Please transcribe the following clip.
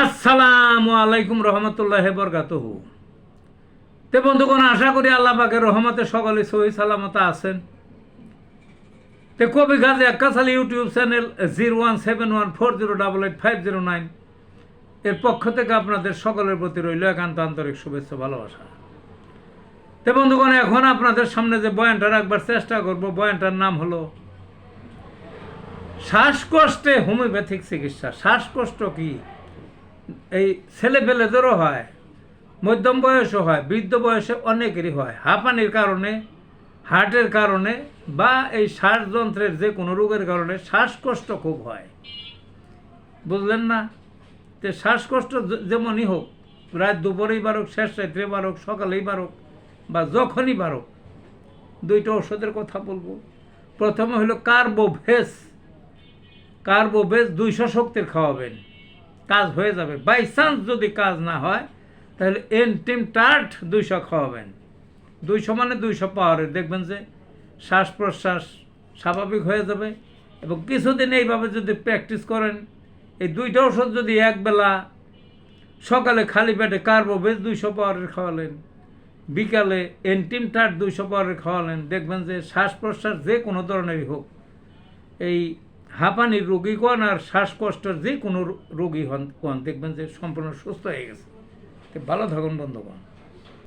আসসালামু আলাইকুম রহমতুল্লাহ বরকাতহু। তে বন্ধুগণ, আশা করি আল্লাহ পাকের রহমতে সকলে সহি সালামত আছেন। তে কবি Gazi Akkasali YouTube channel zero one seven one four zero double eight five zero nine এর পক্ষ থেকে আপনাদের সকলের প্রতি রইল একান্ত আন্তরিক শুভেচ্ছা ভালোবাসা। তে বন্ধুগণ, এখন আপনাদের সামনে যে বয়ানটা রাখবার চেষ্টা করব, বয়ানটার নাম হলো, শ্বাসকষ্টে হোমিওপ্যাথিক চিকিৎসা। শ্বাসকষ্ট কি? এই ছেলে পেলেদেরও হয়, মধ্যম বয়সও হয়, বৃদ্ধ বয়সে অনেকেরই হয়। হাঁপানির কারণে, হার্টের কারণে বা এই শ্বাসযন্ত্রের যে কোনো রোগের কারণে শ্বাসকষ্ট খুব হয়। বুঝলেন না? তো শ্বাসকষ্ট যেমনই হোক, রাত দুপুরেই বারুক, শেষ রাত্রে বারুক, সকালেই বারুক বা যখনই বারুক, দুইটা ওষুধের কথা বলব। প্রথমে হলো কার্বোভেস। কার্বোভেস দুইশো শক্তির খাওয়াবেন। কাজ হয়ে যাবে। বাই চান্স যদি কাজ না হয়, তাহলে এনটিম টার্ট দুইশো খাওয়াবেন। দুইশো মানে দুইশো পাওয়ারের। দেখবেন যে শ্বাস প্রশ্বাস স্বাভাবিক হয়ে যাবে এবং কিছুদিন এইভাবে যদি প্র্যাকটিস করেন, এই দুইটা ওষুধ যদি একবেলা সকালে খালি পেটে কার্বোভেজ দুইশো পাওয়ারের খাওয়ালেন, বিকালে এনটিম টার্ট দুইশো পাওয়ারের খাওয়ালেন, দেখবেন যে শ্বাস প্রশ্বাস যে কোনো ধরনেরই হোক, এই হাঁপানির রোগী কোন আর শ্বাসকষ্টের যে কোনো রোগী হন দেখবেন যে সম্পূর্ণ সুস্থ হয়ে গেছে। ভালো থাকুন, বন্ধুগণ।